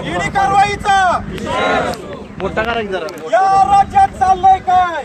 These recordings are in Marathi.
ईडी कारवाईचा. मोठा करा जरा या राज्यात चाललंय काय?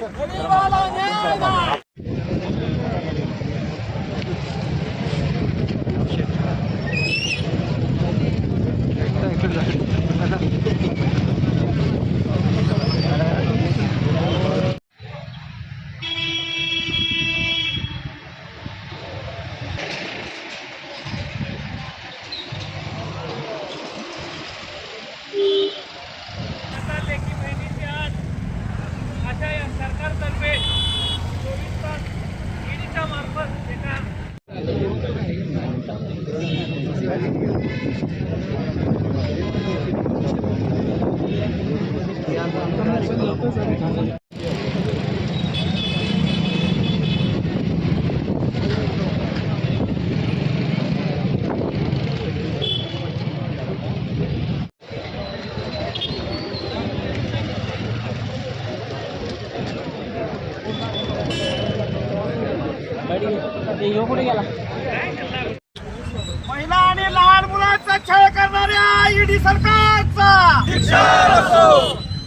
मुलांचा छळ करणाऱ्या ईडी सरकारचा.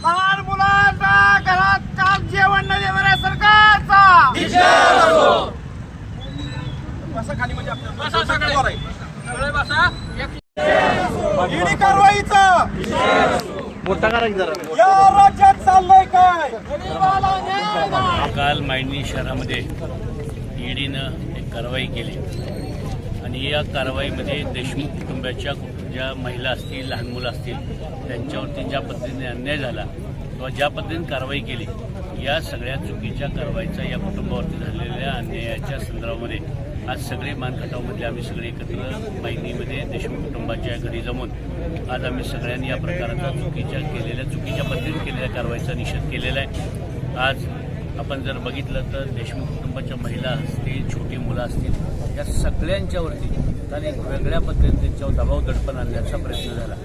लहान मुलांना घरात काम जेवण न देणाऱ्या सरकारचा. बसा खाली म्हणजे ईडी कारवाईचा मोठा करा की जरा. या राज्यात चाललंय काय? काल मायनी शहरामध्ये ईडीनं एक कारवाई केली. आणि या कारवाईमध्ये देशमुख कुटुंबाच्या ज्या महिला असतील लहान मुलं असतील त्यांच्यावरती ज्या पद्धतीने अन्याय झाला किंवा ज्या पद्धतीने कारवाई केली या सगळ्या चुकीच्या कारवाईचा या कुटुंबावरती झालेल्या अन्यायाच्या संदर्भामध्ये आज सगळे मानखटावमधले आम्ही सगळे एकत्र माहिनीमध्ये देशमुख कुटुंबाच्या घरी जमून आज आम्ही सगळ्यांनी या प्रकाराचा चुकीच्या केलेल्या चुकीच्या पद्धतीने केलेल्या कारवाईचा निषेध केलेला आहे. आज आपण जर बघितलं तर देशमुख कुटुंबाच्या महिला असतील छोटी मुलं असतील या सगळ्यांच्यावरती त्याने एक वेगळ्या पद्धतीने त्यांच्यावर दबाव दडपण आणण्याचा प्रयत्न झाला.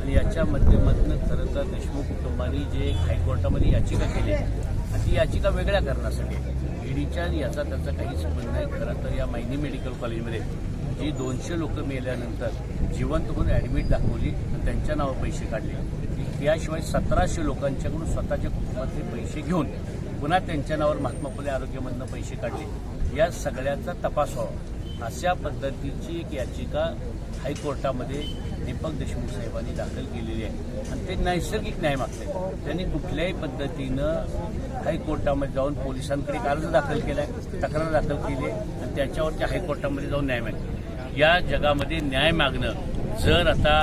आणि याच्या माध्यमातून खरं तर देशमुख कुटुंबाने जे एक हायकोर्टामध्ये याचिका केली आणि ती याचिका वेगळ्या करण्यासाठी ईडीच्या याचा त्याचा काही संबंध नाही खरं तर या मायनी मेडिकल कॉलेजमध्ये जी दोनशे लोक मेल्यानंतर जिवंत होऊन ॲडमिट दाखवली त्यांच्या नावावर पैसे काढले. त्याशिवाय सतराशे लोकांच्याकडून स्वतःच्या कुटुंबातले पैसे घेऊन पुन्हा त्यांच्या नावावर महात्मा फुले आरोग्यमधनं पैसे काढले. या सगळ्याचा तपास व्हावा. अशा पद्धतीची एक याचिका हायकोर्टामध्ये दीपक देशमुख साहेबांनी दाखल केलेली आहे. आणि ते नैसर्गिक न्याय मागते त्यांनी कुठल्याही पद्धतीनं हायकोर्टामध्ये जाऊन पोलिसांकडे अर्ज दाखल केला आहे तक्रार दाखल केली आहे आणि त्याच्यावरती हायकोर्टामध्ये जाऊन न्याय मागले या जगामध्ये न्याय मागणं जर आता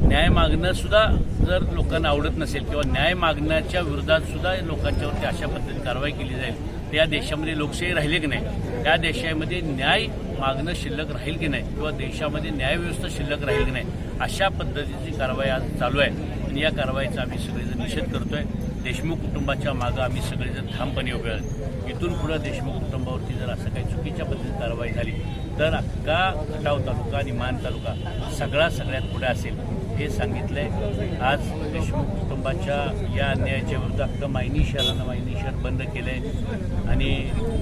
न्याय मागणं सुद्धा जर लोकांना आवडत नसेल किंवा न्याय मागण्याच्या विरोधात सुद्धा लोकांच्यावरती अशा पद्धतीने कारवाई केली जाईल तर या देशामध्ये लोकशाही राहिली की नाही? या देशामध्ये न्याय मागणं शिल्लक राहील की नाही? किंवा देशामध्ये न्यायव्यवस्था शिल्लक राहील की नाही? अशा पद्धतीची कारवाई आज चालू आहे. आणि या कारवाईचा आम्ही सगळेजण निषेध करतोय. देशमुख कुटुंबाच्या मागं आम्ही सगळेजण ठामपणे उभे आहोत. इथून पुढं देशमुख कुटुंबावरती जर असं काही चुकीच्या पद्धतीने कारवाई झाली तर अख्खा खटाव तालुका आणि मान तालुका सगळा सगळ्यात पुढे असेल. हे सांगितलं आहे आज देशमुख कुटुंबाच्या या अन्यायाच्या विरुद्ध अख्खं मायनी शहरानं मायनी शहर बंद केलंय आणि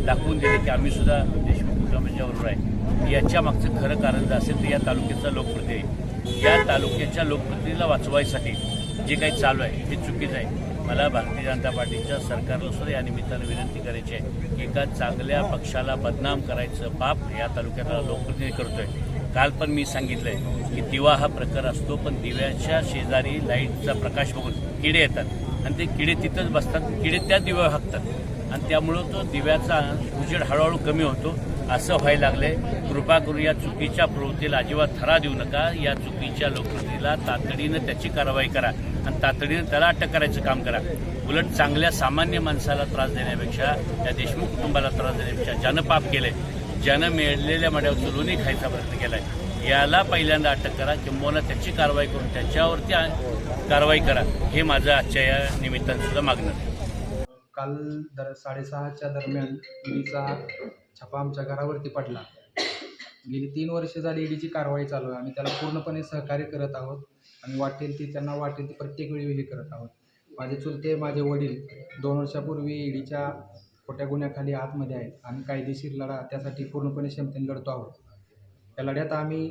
दाखवून दिले की आम्ही सुद्धा देशमुख कुटुंबाच्या बरोबर आहे. याच्या मागचं खरं कारण जर असेल तर या तालुक्याचा लोकप्रतिनिधी या तालुक्याच्या लोकप्रतिनिधीला वाचवायसाठी जे काही चालू आहे हे चुकीचं आहे. मला भारतीय जनता पार्टीच्या सरकारला सुद्धा या निमित्तानं विनंती करायची आहे की एका चांगल्या पक्षाला बदनाम करायचं पाप या तालुक्याला लोकप्रतिनिधी करतोय. काल पण मी सांगितलंय की दिवा हा प्रकार असतो पण दिव्याच्या शेजारी लाईटचा प्रकाश बघून किडे येतात. आणि ते किडे तिथंच बसतात किडे त्या दिव्या हाकतात. आणि त्यामुळं तो दिव्याचा उजेड हळूहळू कमी होतो. असं व्हायला लागलंय. कृपा करून या चुकीच्या प्रवृत्तीला अजिबात थरा देऊ नका. या चुकीच्या लोकप्रतिला तातडीनं त्याची कारवाई करा. आणि तातडीनं त्याला अटक करायचं काम करा. उलट चांगल्या सामान्य माणसाला त्रास देण्यापेक्षा त्या देशमुख कुटुंबाला त्रास देण्यापेक्षा ज्यानं पाप केलंय ज्यानं मिळलेल्या मड्यावर चुलूनही खायचा प्रयत्न केलाय याला पहिल्यांदा अटक करा किंबहुना त्याची कारवाई करून त्याच्यावरती कारवाई करा हे माझं आजच्या या निमित्तानं सुद्धा मागणं आहे. काल दर साडेसहाच्या दरम्यान ईडीचा छापा आमच्या घरावरती पडला. गेली तीन वर्ष झाली ईडीची कारवाई चालू आहे. आम्ही त्याला पूर्णपणे सहकार्य करत आहोत आणि वाटेल ती त्यांना वाटेल ती प्रत्येक वेळी हे करत आहोत. माझे चुलते माझे वडील दोन वर्षापूर्वी ईडीच्या खोट्या गुन्ह्याखाली आतमध्ये आहेत. आम्ही कायदेशीर लढा त्यासाठी पूर्णपणे क्षमतेने लढतो आहोत. या लढ्यात आम्ही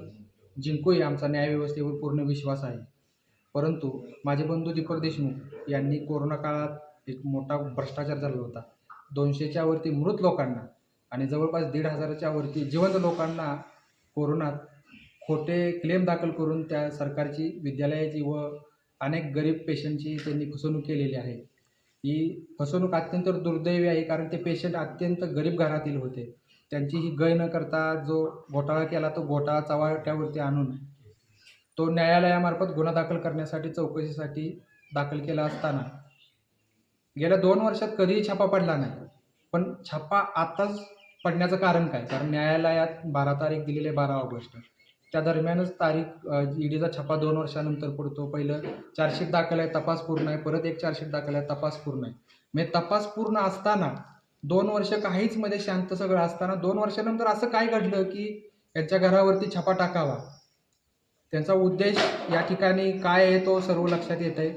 जिंकूही आमचा न्यायव्यवस्थेवर पूर्ण विश्वास आहे. परंतु माझे बंधू दीपक देशमुख यांनी कोरोना काळात एक मोठा भ्रष्टाचार झाला होता. दोनशेच्या वरती मृत लोकांना आणि जवळपास दीड हजाराच्या वरती जिवंत लोकांना कोरोनात खोटे क्लेम दाखल करून त्या सरकारची विद्यालयाची व अनेक गरीब पेशंटची त्यांनी फसवणूक केलेली आहे. ही फसवणूक अत्यंत दुर्दैवी आहे कारण ते पेशंट अत्यंत गरीब घरातील होते. त्यांची ही गय न करता जो घोटाळा केला तो घोटाळा चव्हाट्यावरती आणून तो न्यायालयामार्फत गुन्हा दाखल करण्यासाठी चौकशीसाठी दाखल केला असताना. गेल्या दोन वर्षात कधीही छापा पडला नाही. पण छापा आताच पडण्याचं कारण काय? कारण न्यायालयात बारा तारीख दिलेली आहे बारा ऑगस्ट. त्या दरम्यानच तारीख ईडीचा छापा दोन वर्षानंतर पडतो. पहिलं चार्जशीट दाखल आहे तपास पूर्ण आहे. परत एक चार्जशीट दाखल आहे तपास पूर्ण आहे. म्हणजे तपास पूर्ण असताना दोन वर्ष काहीच मध्ये शांत सगळं असताना दोन वर्षानंतर असं काय घडलं की यांच्या घरावरती छापा टाकावा? त्यांचा उद्देश या ठिकाणी काय आहे तो सर्व लक्षात येत आहे.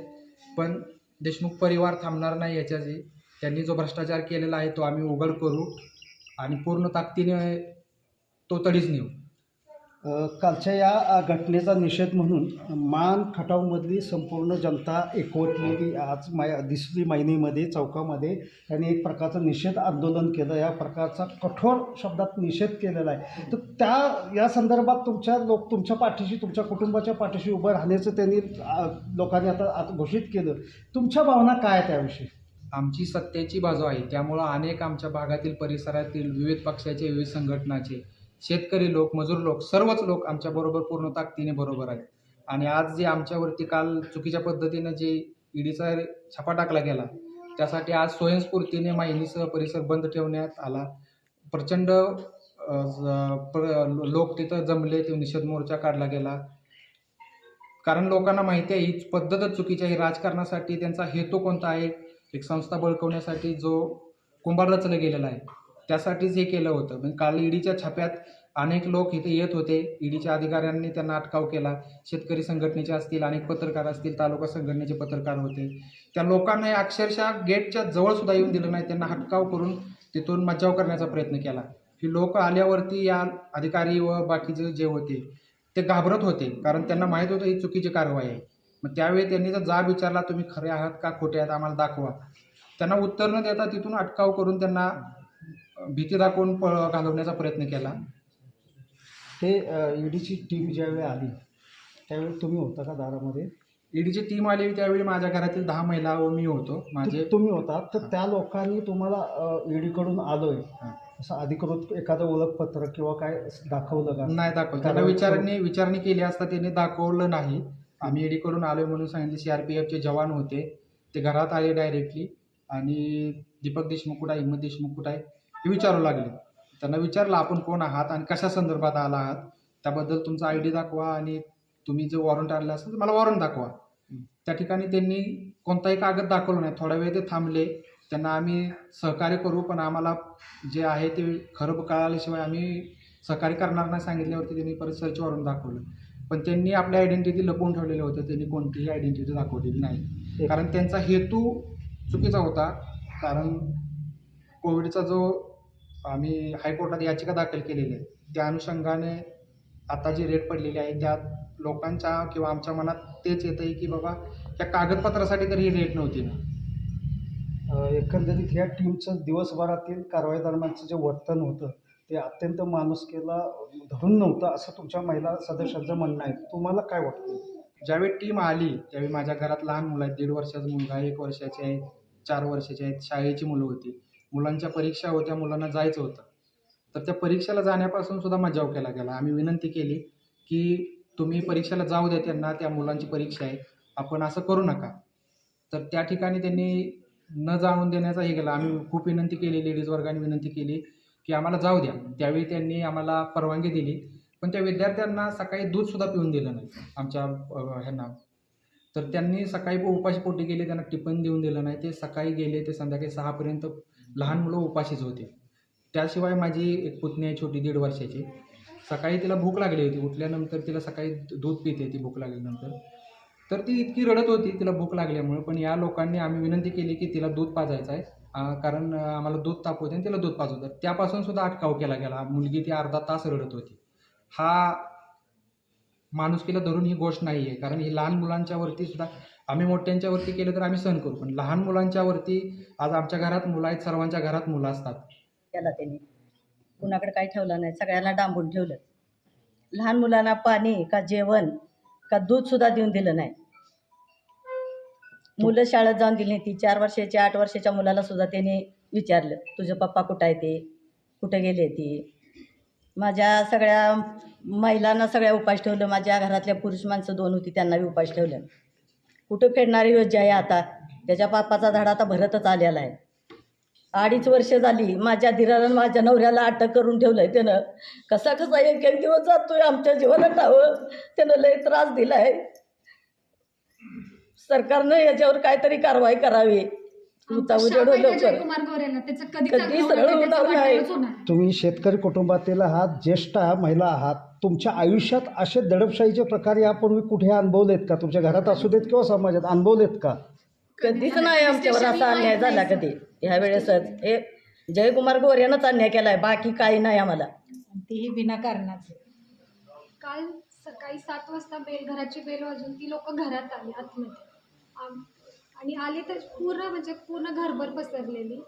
पण देशमुख परिवार थांबणार नाही याच्याशी. त्यांनी जो भ्रष्टाचार केलेला आहे तो आम्ही उघड करू आणि पूर्ण ताकदीने तो तडीच नेऊ. कालच्या या घटनेचा निषेध म्हणून मान खटावमधली संपूर्ण जनता एकवटलेली आज माय दिसली मैनीमध्ये चौकामध्ये त्यांनी एक प्रकारचं निषेध आंदोलन केलं. या प्रकारचा कठोर शब्दात निषेध केलेला आहे. तर त्या या संदर्भात तुमच्या लोक तुमच्या पाठीशी तुमच्या कुटुंबाच्या पाठीशी उभं राहण्याचं त्यांनी लोकांनी आता आता घोषित केलं. तुमच्या भावना काय त्याविषयी आमची सत्तेची बाजू आहे. त्यामुळं अनेक आमच्या भागातील परिसरातील विविध पक्षाचे विविध संघटनाचे शेतकरी लोक मजूर लोक सर्वच लोक आमच्याबरोबर पूर्ण ताकदीने बरोबर आहेत. आणि आज जे आमच्यावरती काल चुकीच्या पद्धतीनं जे ईडीचा छापा टाकला गेला त्यासाठी आज स्वयंस्फूर्तीने माहिनीसह परिसर बंद ठेवण्यात आला. प्रचंड प्र- लोक तिथं जमले ते निषेध मोर्चा काढला गेला. कारण लोकांना माहिती आहे ही पद्धतच चुकीची आहे राजकारणासाठी त्यांचा हेतू कोणता आहे? एक संस्था बळकवण्यासाठी जो कुंभार रचला गेलेला आहे. त्यासाठीच हे केलं होतं. म्हणजे काल ईडीच्या छाप्यात अनेक लोक इथे येत होते. ईडीच्या अधिकाऱ्यांनी त्यांना अटकाव केला. शेतकरी संघटनेचे असतील अनेक पत्रकार असतील तालुका संघटनेचे पत्रकार होते. त्या लोकांना अक्षरशः गेटच्या जवळ सुद्धा येऊन दिलं नाही. त्यांना हटकाव करून तिथून मज्जाव करण्याचा प्रयत्न केला. ही लोक आल्यावरती या अधिकारी व बाकीचे जे होते ते घाबरत होते. कारण त्यांना माहीत होतं ही चुकीची कारवाई आहे. मग त्यावेळी त्यांनी जर जाब विचारला तुम्ही खरे आहात का? खोटे आहात? आम्हाला दाखवा. त्यांना उत्तर न देता तिथून अटकाव करून त्यांना भीती दाखवून पळ घालवण्याचा प्रयत्न केला. ते ईडीची टीम ज्यावेळी आली त्यावेळी तुम्ही होता का दारामध्ये? ईडीची टीम आली त्यावेळी माझ्या घरातील दहा महिला व मी होतो. माझे तुम्ही होता तर त्या लोकांनी तुम्हाला ईडीकडून आलोय. हां. असं अधिकृत एखादं ओळखपत्र किंवा काय दाखवलं का? नाही दाखवलं. त्यांना विचारणी विचारणी केली असता त्यांनी दाखवलं नाही. आम्ही ईडीकडून आलोय म्हणून सांगितले. सी आर पी एफचे जवान होते. ते घरात आले डायरेक्टली आणि दीपक देशमुख कुठं आहे? हिम्मत देशमुख कुठं आहे? हे विचारू लागले. त्यांना विचारलं आपण कोण आहात आणि कशा संदर्भात आला आहात? त्याबद्दल तुमचा आय डी दाखवा आणि तुम्ही जे वॉरंट आणलं असेल तर मला वॉरंट दाखवा. त्या ठिकाणी त्यांनी कोणताही कागद दाखवला नाही. थोडा वेळ ते थांबले. त्यांना आम्ही सहकार्य करू पण आम्हाला जे आहे ते खरं कळाल्याशिवाय आम्ही सहकार्य करणार नाही सांगितल्यावरती त्यांनी परत सर्च वॉरंट दाखवलं. पण त्यांनी आपल्या आयडेंटिटी लपवून ठेवलेलं होतं. त्यांनी कोणतीही आयडेंटिटी दाखवलेली नाही. कारण त्यांचा हेतू चुकीचा होता. कारण कोविडचा जो आम्ही हायकोर्टात याचिका दाखल केलेली आहे. त्या अनुषंगाने आता जी रेट पडलेली आहे त्यात लोकांच्या किंवा आमच्या मनात तेच येतं आहे की बाबा त्या कागदपत्रासाठी तर ही रेट नव्हती ना. अ, एकंदरीत ह्या टीमचं दिवसभरातील कारवाई दरम्यानचं जे वर्तन होतं ते अत्यंत माणुसकीला धरून नव्हतं असं तुमच्या महिला सदस्यांचं म्हणणं आहे. तुम्हाला काय वाटतं? ज्यावेळी टीम आली त्यावेळी माझ्या घरात लहान मुलं आहेत दीड वर्षाचा मुलगा आहे एक वर्षाचे आहेत चार वर्षाचे आहेत शाळेची मुलं होती. मुलांच्या परीक्षा होत्या मुलांना जायचं होतं. तर त्या परीक्षेला जाण्यापासून सुद्धा मजाव केला गेला. आम्ही विनंती केली की तुम्ही परीक्षेला जाऊ द्या त्यांना त्या मुलांची परीक्षा आहे. आपण असं करू नका. तर त्या ठिकाणी त्यांनी न जाणून देण्याचा हे केला आम्ही खूप विनंती केली लेडीज वर्गाने विनंती केली की आम्हाला जाऊ द्या. त्यावेळी त्यांनी आम्हाला परवानगी दिली. पण त्या विद्यार्थ्यांना सकाळी दूधसुद्धा पिऊन दिलं नाही आमच्या ह्यांना. तर त्यांनी सकाळी उपाशी पोटी गेले त्यांना टिफिन देऊन दिलं नाही. ते सकाळी गेले ते संध्याकाळी सहापर्यंत लहान मुलं उपाशीच होते. त्याशिवाय माझी एक पुतणी आहे छोटी दीड वर्षाची. सकाळी तिला भूक लागली होती. उठल्यानंतर तिला सकाळी दूध पिते ती भूक लागल्यानंतर. तर ती इतकी रडत होती तिला भूक लागल्यामुळे. पण या लोकांनी आम्ही विनंती केली की तिला दूध पाजायचं आहे. कारण आम्हाला दूध तापवते आणि तिला दूध पाजवतात त्यापासून सुद्धा अटकाव केला गेला. मुलगी ती अर्धा तास रडत होती. हा माणुसकीला धरून ही गोष्ट नाही आहे कारण ही लहान मुलांच्या वरती सुद्धा आम्ही मोठ्यांच्या वरती केलं तर आम्ही सहन करू. पण लहान मुलांच्यावरती आज आमच्या घरात मुलं आहेत सर्वांच्या घरात मुलं असतात. त्याला त्यांनी कुणाकडे काही ठेवलं नाही सगळ्यांना डांबून ठेवलं. लहान मुलांना पाणी का जेवण का दूध सुद्धा देऊन दिलं नाही. मुलं शाळेत जाऊन दिली नाही ती चार वर्षाच्या आठ वर्षाच्या मुलाला सुद्धा त्याने विचारलं तुझे पप्पा कुठं आहे ते? कुठे गेले ते? माझ्या सगळ्या महिलांना सगळ्या उपास ठेवलं माझ्या घरातल्या पुरुष माणसं दोन होती त्यांना बी उपास ठेवलं. कुठं फेडणारी योजना आहे आता त्याच्या पापाचा धडा आता भरतच आलेला आहे. अडीच वर्ष झाली माझ्या धीरानं माझ्या नवऱ्याला अटक करून ठेवलं आहे त्यानं. कसा कसा एक एक दिवस जातोय आमच्या जीवनात हवं त्यानं लय त्रास दिला आहे सरकारनं याच्यावर काहीतरी कारवाई करावी. उता उजेड लवकर. जयकुमार गोरेला त्याचं कधी कधी चांगलं सरळ होणार नाही, त्याचं होणार नाही. वाटोळंच होणार. तुम्ही शेतकरी कुटुंबातील आहात ज्येष्ठ महिला आहात. तुमच्या आयुष्यात असे दडपशाहीचे प्रकार यापूर्वी कुठे अनुभवलेत का? तुमच्या घरात असू देत किंवा समाजात अनुभवलेत का? कधीच नाही आमच्यावर असा अन्याय झाला कधी. ह्या वेळेसच. हे जयकुमार गोऱ्यानंच अन्याय केलाय. बाकी काही नाही आम्हाला. तेही विनाकारणाचं काल सकाळी सात वाजता बेल घराची बेल वाजून ती लोक घरात आली आतमध्ये. आम- आणि आले तर पूर्ण म्हणजे पूर्ण घरभर पसरलेली.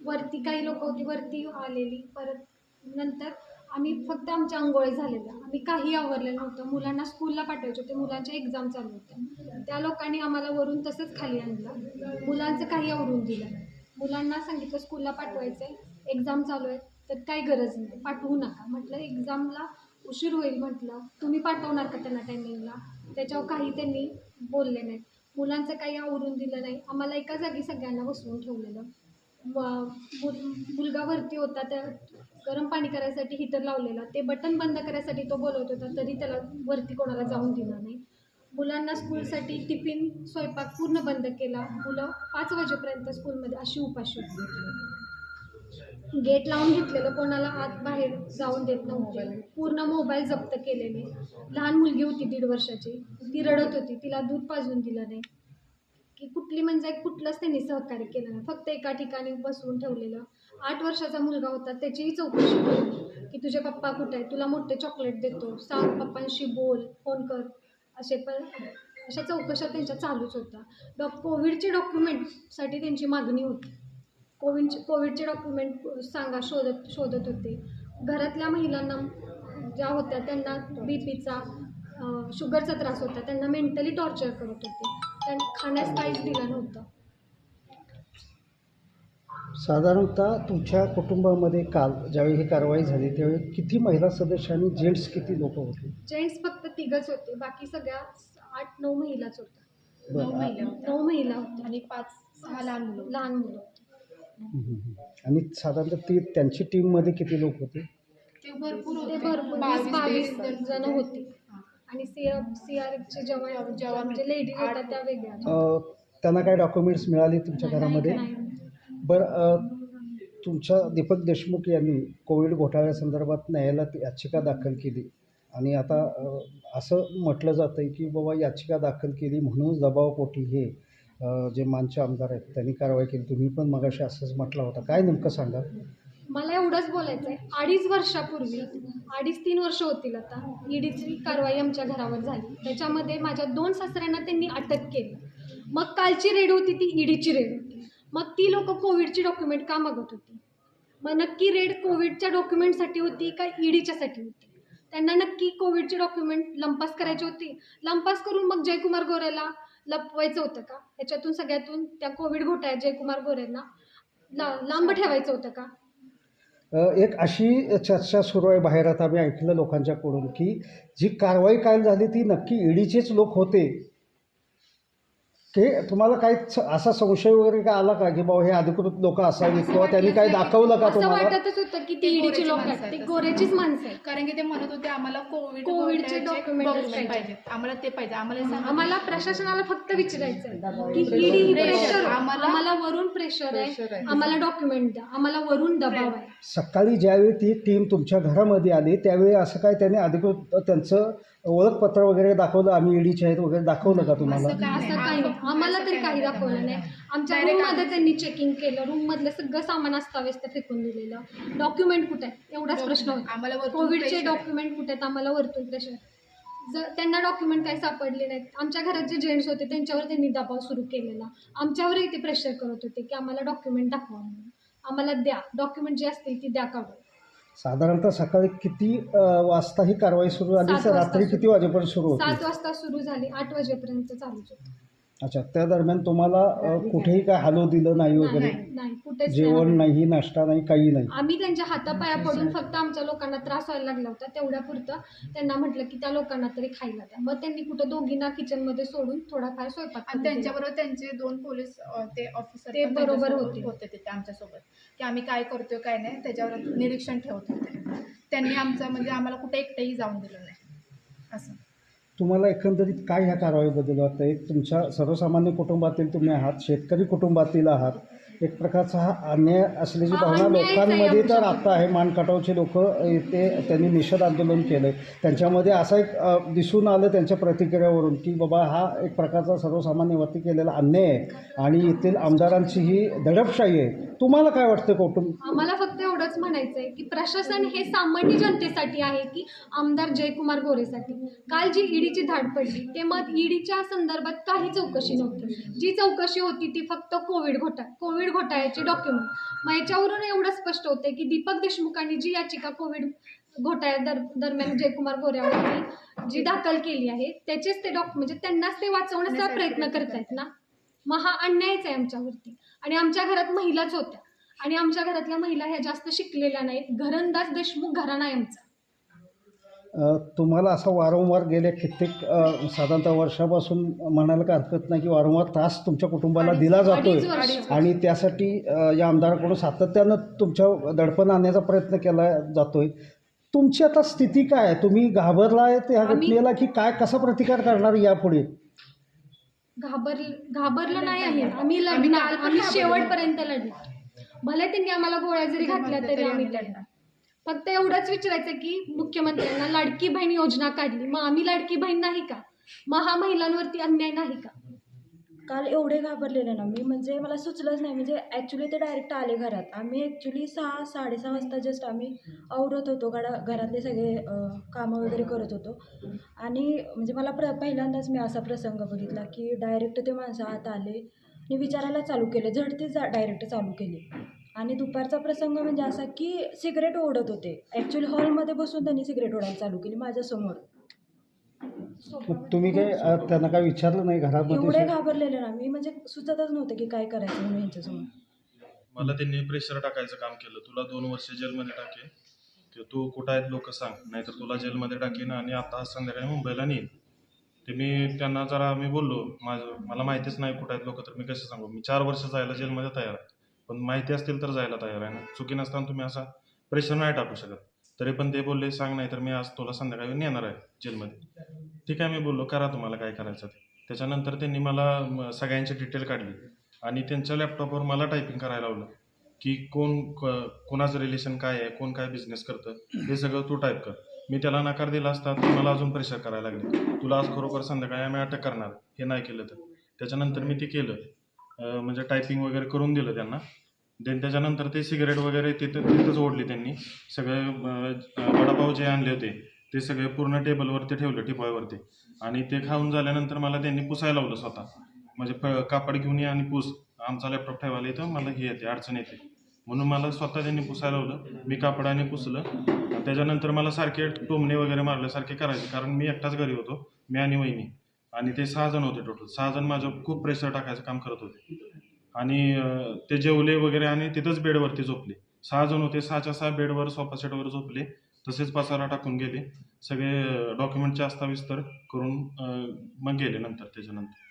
वरती काही लोक होती वरती आलेली. परत नंतर आम्ही फक्त आमच्या आंघोळी झालेल्या. आम्ही काही आवरलेलं नव्हतं. मुलांना स्कूलला पाठवायचे होते. मुलांच्या एक्झाम चालू होत्या. त्या लोकांनी आम्हाला वरून तसंच खाली आणलं. मुलांचं काही आवरून दिलं मुलांना सांगितलं स्कूलला पाठवायचं आहे एक्झाम चालू आहे. तर काही गरज नाही. पाठवू नका. म्हटलं एक्झामला उशीर होईल. म्हटलं तुम्ही पाठवणार का त्यांना टायमिंगला त्याच्यावर काही त्यांनी बोलले नाहीत. मुलांचं काही आवरून दिलं नाही. आम्हाला एका जागी सगळ्यांना बसवून ठेवलेलं. मुलगा वरती होता त्या गरम पाणी करायसाठी हिटर लावलेला. ते बटन बंद करायसाठी तो बोलवत होता तरी त्याला वरती कोणाला जाऊन दिलं नाही. मुलांना स्कूलसाठी टिफिन स्वयंपाक पूर्ण बंद केला. मुलं पाच वाजेपर्यंत स्कूलमध्ये अशी उपाशी होती. गेट लावून घेतलेलं कोणाला आत बाहेर जाऊन देत नव्हते. पूर्ण मोबाईल जप्त केलेले. लहान मुलगी होती दीड वर्षाची. ती रडत होती. तिला दूध पाजून दिलं नाही. की कुठली म्हणजे कुठलंच त्यांनी सहकार्य केलं नाही. फक्त एका ठिकाणी बसवून ठेवलेलं. आठ वर्षाचा मुलगा होता. त्याचीही चौकशी केली. की तुझे पप्पा कुठे आहे तुला मोठे चॉकलेट देतो. सांग पप्पांशी बोल फोन कर. असे पण अशा चौकशा त्यांच्या चालूच होत्या. डॉ कोविडचे डॉक्युमेंटसाठी त्यांची मागणी होती. कोविडचे कोविडचे डॉक्युमेंट सांगा शोधत शोधत होते. घरातल्या महिलांना ज्या होत्या त्यांना बी पीचा शुगरचा त्रास होता. त्यांना मेंटली टॉर्चर करत होते. त्यांना खाण्यास काहीच दिलं नव्हतं. साधारणतः तुमच्या कुटुंबामध्ये काल ज्यावेळी ही कारवाई झाली त्यावेळी किती महिला सदस्य आणि जेंट्स किती लोक होते? जेंट्स फक्त तिघच होते. बाकी सगळ्या आठ नऊ महिलाच होत्या. बरं. नऊ महिला नऊ महिला होत्या आणि पाच सहा लहान मुलं लहान मुलं होती. आणि साधारणतः ती त्यांची टीममध्ये किती लोक होते? ते भरपूर वीस बावीस जण होते. आणि सी सी आर एफचे जवान जवान म्हणजे लेडीज होत्या त्या वेगळ्या. अ, त्यांना काय डॉक्युमेंट्स मिळाले तुमच्या घरामध्ये? नाही. बरं अ, तुमच्या दीपक देशमुख यांनी कोविड घोटाळ्यासंदर्भात न्यायालयात याचिका दाखल केली. आणि आता अ, असं म्हटलं जातं आहे की बाबा याचिका दाखल केली म्हणून दबावपोटी हे जे मानचे आमदार आहेत त्यांनी कारवाई केली. तुम्ही पण मगाशी असंच म्हटलं होतं. काय नेमकं सांगा मला एवढंच बोलायचं आहे अडीच वर्षापूर्वी अडीच तीन वर्ष होतील आता ईडीची कारवाई आमच्या घरावर झाली. त्याच्यामध्ये माझ्या दोन सासऱ्यांना त्यांनी अटक केली. मग कालची रेड होती ती ईडीची रेड होती. मग ती लोक कोविडची डॉक्युमेंट का मागत होती? मग नक्की रेड कोविडच्या डॉक्युमेंटसाठी होती का ईडीच्यासाठी होती? त्यांना नक्की कोविडचे डॉक्युमेंट लंपास करायचे होते. लंपास करून मग जयकुमार गोरेला लपवायचं होतं का? याच्यातून सगळ्यातून त्या कोविड घोटाळ्यात जयकुमार गोरेंना ला लांब ठेवायचं होतं का? एक अशी चर्चा सुरू आहे बाहेर आता मी ऐकलं लोकांच्याकडून की जी कारवाई काल झाली ती नक्की ईडीचेच लोक होते. ते तुम्हाला काही असा संशय वगैरे काय आला का? की बाबा हे अधिकृत लोक असावीत किंवा त्यांनी काही दाखवलं का असं तुम्हाला? वाटतच होतं की ती ईडीची लोक आहेत. ते गोरेचीच माणसं आहेत. कारण की ते म्हणत होते आम्हाला कोविड कोविडचे document डॉक्युमेंट पाहिजे. पाहिजेत. आम्हाला ते पाहिजे. आम्हाला हे सांगा. आम्हाला प्रशासनाला फक्त विचारायचं की ईडी प्रेशर आम्हाला- आम्हाला वरून प्रेशर आहे. आम्हाला डॉक्युमेंट द्या. आम्हाला वरून दबाव आहे. सकाळी ज्यावेळी ती टीम तुमच्या घरामध्ये आली त्यावेळी असं काय त्यांनी अधिकृत त्यांचं ओळखपत्र वगैरे दाखवलं? आम्ही ईडीचे आहेत वगैरे दाखवलं का तुम्हाला? असं काय असं नाही. काही नाही. आम्हाला तरी काही दाखवलं नाही. आमच्या Direct रूममध्ये त्यांनी चेकिंग केलं. रूम मधलं सगळं सामान अस्ताव्यस्त फेकून दिलेलं. डॉक्युमेंट कुठे एवढाच प्रश्न होता. कोविडचे. डॉक्युमेंट कुठे आहेत? आम्हाला वरतून प्रेशर जर त्यांना डॉक्युमेंट काही सापडले नाहीत. आमच्या घरात जे जेंट्स होते त्यांच्यावर त्यांनी दबाव सुरू केलेला. आमच्यावरही ते प्रेशर करत होते की आम्हाला डॉक्युमेंट दाखवा म्हणून. आम्हाला द्या. डॉक्युमेंट जे असतील ती द्या काढून. साधारणतः सकाळी किती वाजता ही कारवाई सुरू झाली? सात सर वाजता रात्री सुरू. किती वाजेपर्यंत सुरू सात वाजता सुरू झाली. आठ वाजेपर्यंत चालूच होतं. अच्छा त्या दरम्यान तुम्हाला अ, कुठेही काय हॅलो दिलं नाही वगैरे? नाही नाही कुठेच जेवण नाही. नाही नाश्ता नाही काही नाही? आम्ही त्यांच्या हातापाया पडून फक्त आमच्या लोकांना त्रास व्हायला लागला होता तेवढ्या पुरतं. त्यांना म्हटलं की त्या लोकांना तरी खायला द्या. मग त्यांनी कुठं दोघींना किचनमध्ये सोडून थोडाफार स्वयंपाक आणि करून दिला. त्यांच्याबरोबर त्यांचे दोन पोलीस अ, ते ऑफिसर ते बरोबर होते. होते तिथे आमच्यासोबत. की आम्ही काय करतोय काय नाही त्याच्यावर निरीक्षण ठेवत होते. त्यांनी आमचं म्हणजे आम्हाला कुठे एकटंही जाऊन दिलं नाही. असं. तुम्हाला एकंदरीत काय ह्या कारवाईबद्दल वाटतं एक तुमच्या सर्वसामान्य कुटुंबातील तुम्ही आहात शेतकरी कुटुंबातील आहात. एक प्रकारचा हा अन्याय असल्याची भावना लोकांमध्ये तर आमच्या आता आहे मानकाटावचे लोक ते त्यांनी निषेध आंदोलन केलं त्यांच्यामध्ये असं एक दिसून आलं त्यांच्या प्रतिक्रियावरून की बाबा हा एक प्रकारचा सर्वसामान्यवरती केलेला अन्याय आहे. आणि येथील आमदारांची ही दडपशाही आहे. तुम्हाला काय वाटतं कौटुंब आम्हाला फक्त एवढंच म्हणायचं आहे की प्रशासन हे सामान्य जनतेसाठी आहे की आमदार जयकुमार गोरेसाठी. काल जी ईडीची धाड पडली ते मग ईडीच्या संदर्भात काही चौकशी नव्हती. जी चौकशी होती ती फक्त कोविड घोटाळा कोविड घोटाळ्याचे डॉक्युमेंट मग याच्यावरून एवढं स्पष्ट होतं की दीपक देशमुखांनी जी याचिका कोविड घोटाळ्या दर दरम्यान जयकुमार गोऱ्यावरती जी दाखल केली आहे त्याचेच ते डॉक् म्हणजे त्यांनाच ते वाचवण्याचा प्रयत्न करतायत ना? मग हा अन्यायच आहे आमच्यावरती. आणि आमच्या घरात महिलाच होत्या. आणि आमच्या घरातल्या महिला ह्या जास्त शिकलेल्या नाहीत. घरंदाज देशमुख घराणा आमचा तुम्हाला असं वारंवार गेल्या कित्येक साधारणतः वर्षापासून म्हणायला काय हरकत नाही की वारंवार त्रास तुमच्या कुटुंबाला दिला जातोय. अडीच वर्ष. आणि त्यासाठी या आमदाराकडून सातत्यानं तुमच्या दडपण आणण्याचा प्रयत्न केला जातोय. तुमची आता स्थिती काय आहे? तुम्ही घाबरलाय त्या घटनेला की काय कसा प्रतिकार करणार यापुढे? घाबर घाबरलो नाही आम्ही. आम्ही लढणार. आम्ही. शेवटपर्यंत लढणार. भले त्यांनी आम्हाला गोळ्या जरी घातल्या तरी आम्ही लढणार. फक्त एवढंच विचारायचं की मुख्यमंत्र्यांना लाडकी बहीण योजना काढली. मग आम्ही लाडकी बहीण नाही का? मग हा महिलांवरती अन्याय नाही का? काल एवढे घाबरलेले ना मी. म्हणजे मला सुचलंच नाही. म्हणजे ॲक्च्युली ते डायरेक्ट आले घरात. आम्ही ॲक्च्युली सहा साडेसहा वाजता जस्ट आम्ही आवरत होतो. गडा घरातले सगळे कामं वगैरे करत होतो. आणि म्हणजे मला प्र पहिल्यांदाच मी असा प्रसंग बघितला की डायरेक्ट ते माणसं आत आले आणि विचारायला चालू केले. झडतीच डायरेक्ट चालू केली. आणि दुपारचा प्रसंग म्हणजे असा की सिगरेट ओढत होते. ॲक्च्युली हॉलमध्ये बसून त्यांनी सिगरेट ओढायला चालू केली माझ्यासमोर मग तुम्ही काय अ, त्यांना काय विचारलं नाही एवढे घरामध्ये घाबरलेले ना मी म्हणजे सुचतच नव्हतं की काय करायचं म्हणून यांच्यासमोर. मला त्यांनी प्रेशर टाकायचं काम केलं. तुला दोन वर्ष जेलमध्ये टाकेन की तू कुठं आहेत लोक सांग. नाहीतर तुला जेलमध्ये टाकेन आणि आता आज संध्याकाळी मुंबईला नेईन. ते मी त्यांना जरा मी बोललो माझं मला माहितीच नाही कुठं आहेत लोक तर मी कसं सांगू? मी चार वर्ष जायला जेलमध्ये तयार आहे. पण माहिती असतील तर जायला तयार आहे ना. चुकी नसताना तुम्ही असा प्रेशर नाही टाकू शकत. तरी पण ते बोलले सांग नाही तर मी आज तुला संध्याकाळी नेणार आहे जेलमध्ये. ठीक आहे मी बोललो करा तुम्हाला काय करायचं ते. त्याच्यानंतर त्यांनी मला सगळ्यांची डिटेल काढली. आणि त्यांच्या लॅपटॉपवर मला टायपिंग करायला लावलं की कोण कोणाचं रिलेशन काय आहे कोण काय बिझनेस करतं हे सगळं तू टाईप कर. मी त्याला नकार दिला असता तर मला अजून प्रेशर करायला लागले. तुला आज खरोखर संध्याकाळी आम्ही अटक करणार. हे नाही केलं तर. त्याच्यानंतर मी ते केलं. म्हणजे टायपिंग वगैरे करून दिलं त्यांना. देन त्याच्यानंतर ते सिगरेट वगैरे तिथं तिथंच ओढली त्यांनी. सगळे वडापाव जे आणले होते ते सगळे पूर्ण टेबलवरती ठेवले टिपॉयवरती आणि ते खाऊन झाल्यानंतर मला त्यांनी पुसायला लावलं स्वतः. म्हणजे फ- कापड घेऊन ये आणि पुस. आमचा लॅपटॉप ठेवायला इथं मला हे येते अडचण येते. म्हणून मला स्वतः त्यांनी पुसायला लावलं. मी कापडाने पुसलं. त्याच्यानंतर मला सारखे टोमणे वगैरे मारल्यासारखे करायचे. कारण मी एकटाच घरी होतो. मी आणि वहिनी. आणि ते सहा जण होते टोटल सहा जण माझं खूप प्रेशर टाकायचं काम करत होते. आणि ते जेवले वगैरे आणि तिथंच बेडवरती झोपले. सहा जण होते सहाच्या सहा बेडवर सोफा सेटवर झोपले. तसेच पसारा टाकून गेले. सगळे डॉक्युमेंटचे अस्ताविस्तर करून मग गेले नंतर त्याच्यानंतर.